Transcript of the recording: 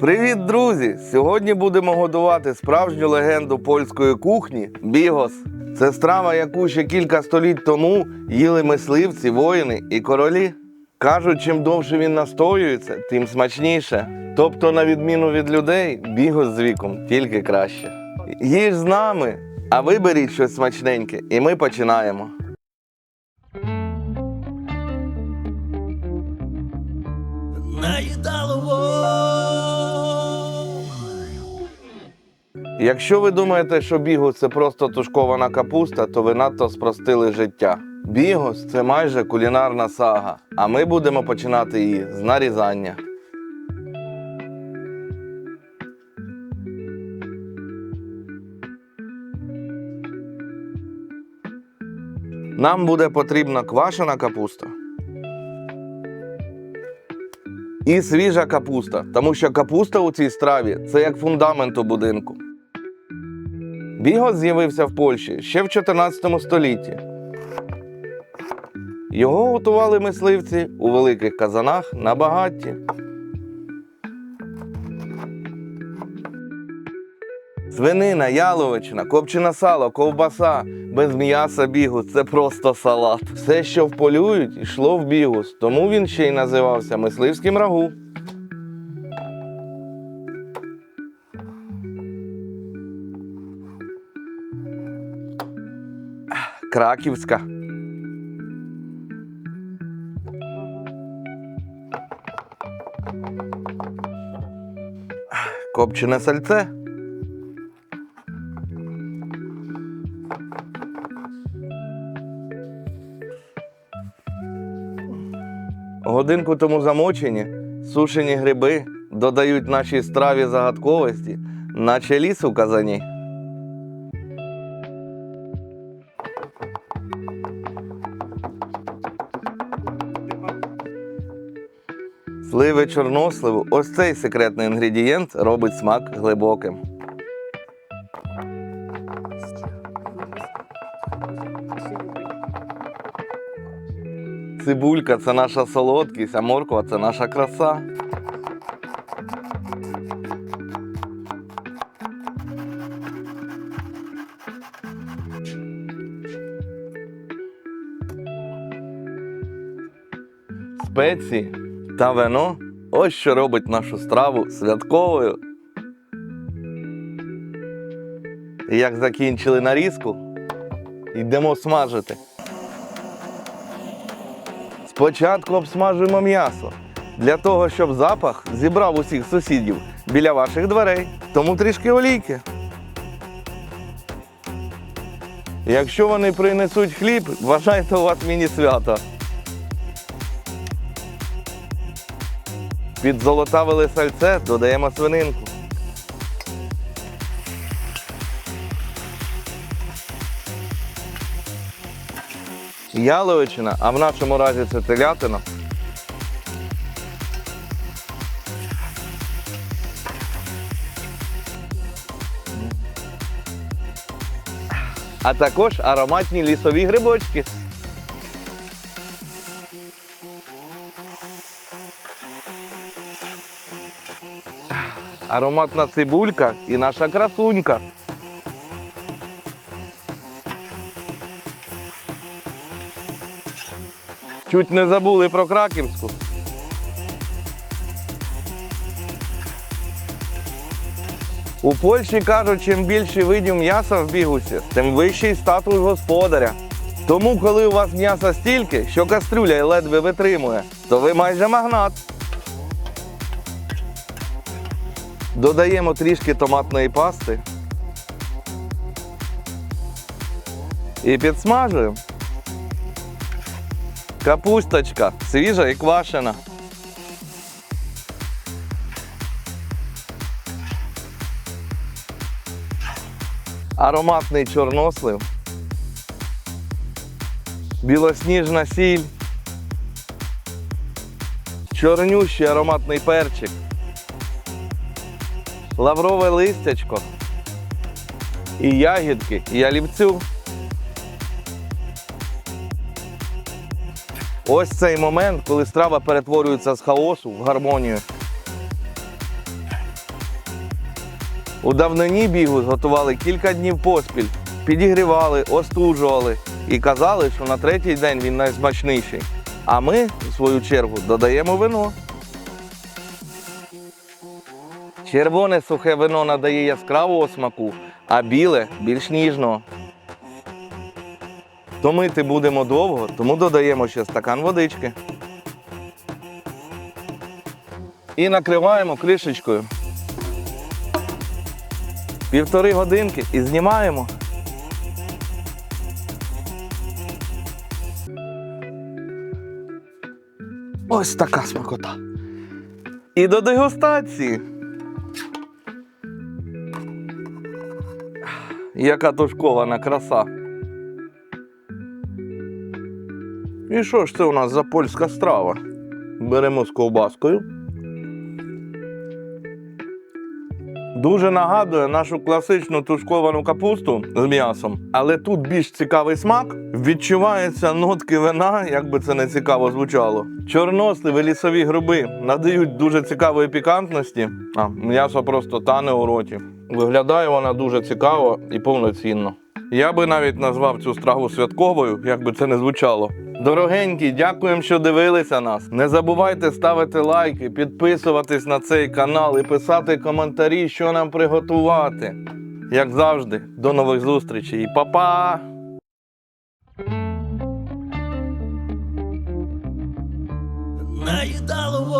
Привіт, друзі! Сьогодні будемо годувати справжню легенду польської кухні бігос. Це страва, яку ще кілька століть тому їли мисливці, воїни і королі. Кажуть, чим довше він настоюється, тим смачніше. Тобто, на відміну від людей, бігос з віком тільки краще. Їж з нами, а виберіть щось смачненьке, і ми починаємо. наїдалово. Якщо ви думаєте, що бігус це просто тушкована капуста, то ви надто спростили життя. Бігус це майже кулінарна сага, а ми будемо починати її з нарізання. Нам буде потрібна квашена капуста і свіжа капуста, тому що капуста у цій страві це як фундамент у будинку. Бігос з'явився в Польщі ще в 14 столітті. Його готували мисливці у великих казанах на багатті. Свинина, яловичина, копчене сало, ковбаса. Без м'яса бігус це просто салат. Все, що вполюють, йшло в бігус, тому він ще й називався мисливським рагу. Краківська. Копчене сальце. Годинку тому замочені, сушені гриби додають нашій страві загадковості, наче ліс у казані. Сливи чорносливу, ось цей секретний інгредієнт робить смак глибоким. Цибулька це наша солодкість, а морква це наша краса. Спеції та вино ось що робить нашу страву святковою. І Як закінчили нарізку, йдемо смажити. Спочатку обсмажуємо м'ясо для того, щоб запах зібрав усіх сусідів біля ваших дверей. Тому трішки олійки. Якщо вони принесуть хліб, вважайте у вас міні-свято. Під золотавили сальце додаємо свининку. Яловичина, а в нашому разі це телятина. А також ароматні лісові грибочки. Ароматна цибулька і наша красунька. Чуть не забули про краківську. У Польщі кажуть, чим більше видів м'яса в бігусі, тим вищий статус господаря. Тому, коли у вас м'яса стільки, що кастрюля й ледве витримує, то ви майже магнат. Додаємо трішки томатної пасти. І підсмажуємо. Капусточка свіжа і квашена. Ароматний чорнослив. Білосніжна сіль. Чорнющий ароматний перчик. Лаврове листячко. І ягідки, і ялівцю. Ось цей момент, коли страва перетворюється з хаосу в гармонію. У давнині бігу готували кілька днів поспіль, підігрівали, остужували і казали, що на третій день він найсмачніший. А ми, в свою чергу, додаємо вино. Червоне сухе вино надає яскравого смаку, а біле більш ніжного. Томити будемо довго, тому додаємо ще стакан водички. І накриваємо кришечкою. Півтори годинки і знімаємо. Ось така смакота. І до дегустації. Яка тушкована краса. І що ж це у нас за польська страва? Беремо з ковбаскою. Дуже нагадує нашу класичну тушковану капусту з м'ясом, але тут більш цікавий смак. Відчуваються нотки вина, як би це не цікаво звучало. Чорносливі лісові гриби надають дуже цікавої пікантності, а м'ясо просто тане у роті. Виглядає вона дуже цікаво і повноцінно. Я би навіть назвав цю страву святковою, як би це не звучало. Дорогенькі, дякуємо, що дивилися нас. Не забувайте ставити лайки, підписуватись на цей канал і писати коментарі, що нам приготувати. Як завжди, до нових зустрічей. І па-па! наїдало